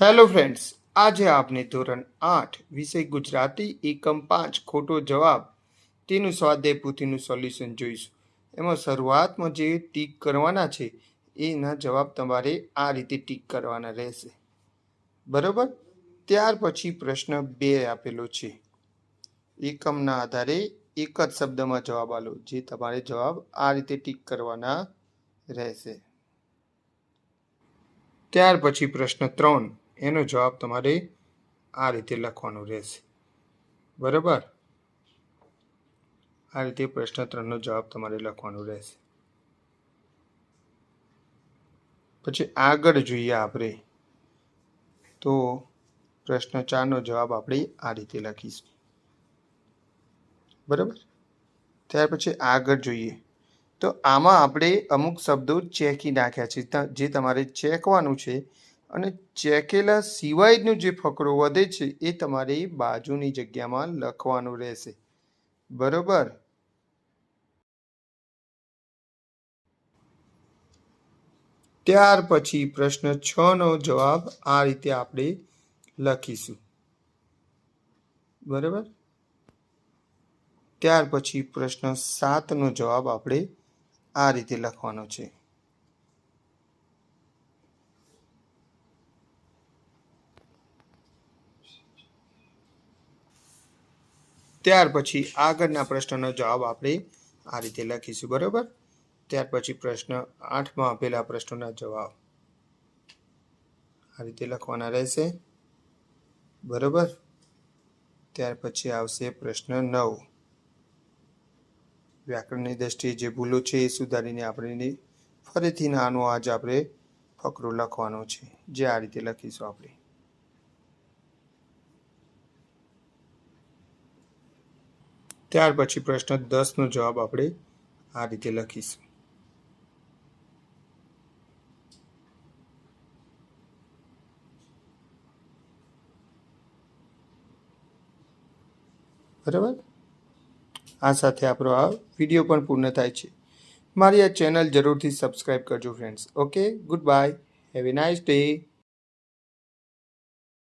Hello friends આજે આપને ધોરણ આઠ, વિષય ગુજરાતી, એકમ પાંચ, ખોટો જવાબ, તેનું સ્વાધ્યાય પૂથીનું સોલ્યુશન જોઈશું. એમાં શરૂઆતમાં જે ટીક કરવાના છે, એના જવાબ તમારે આ રીતે ટીક કરવાના રહેશે. બરોબર? ત્યાર પછી પ્રશ્ન બે આપેલો છે. એકમના આધારે એક જ શબ્દમાં જવાબ આલો, જે તમારે જવાબ આ રીતે ટીક કરવાના રહેશે. ત્યાર પછી પ્રશ્ન ત્રણ. એનો જવાબ તમારે આ રીતે લખવાનો રહેશે. બરાબર? આ રીતે પ્રશ્ન ત્રણનો જવાબ તમારે લખવાનો રહેશે. પછી આગળ જોઈએ આપણે. તો પ્રશ્ન ચારનો જવાબ આપણે આ રીતે લખીશું. બરાબર? ત્યાર પછી આગળ જોઈએ. તો આમાં આપણે અમુક શબ્દો ચેકી નાખ્યા છે. જે તમારે ચેકવાનું છે અને ચેકેલા સિવાયનું જે ફકરો વધે છે, એ તમારે બાજુની જગ્યામાં લખવાનું રહેશે. બરોબર? ત્યાર પછી પ્રશ્ન છ નો જવાબ આ રીતે આપણે લખીશું. બરાબર? ત્યાર પછી પ્રશ્ન સાતનો જવાબ આપણે આ રીતે લખવાનો છે. ત્યાર પછી આગળના પ્રશ્નનો જવાબ આપણે આ રીતે લખીશું, બરાબર? ત્યાર પછી પ્રશ્ન આઠમાં આપેલા પ્રશ્નોના જવાબ. આ રીતે લખવાના રહેશે. બરાબર? ત્યાર પછી આવશે પ્રશ્ન નવ. વ્યાકરણની દ્રષ્ટિએ જે ભૂલો છે એ સુધારીને આપણે ફરીથી નાનો આજ આપણે ફકરો લખવાનો છે. જે આ રીતે લખીશું આપણે. ત્યાર પછી પ્રશ્ન દસનો જવાબ આપણે આ રીતે લખીશું. બરાબર? આ સાથે આપણો આ વીડિયો પણ પૂર્ણ થાય છે. મારી આ ચેનલ જરૂરથી સબસ્ક્રાઈબ કરજો friends okay good bye have a nice day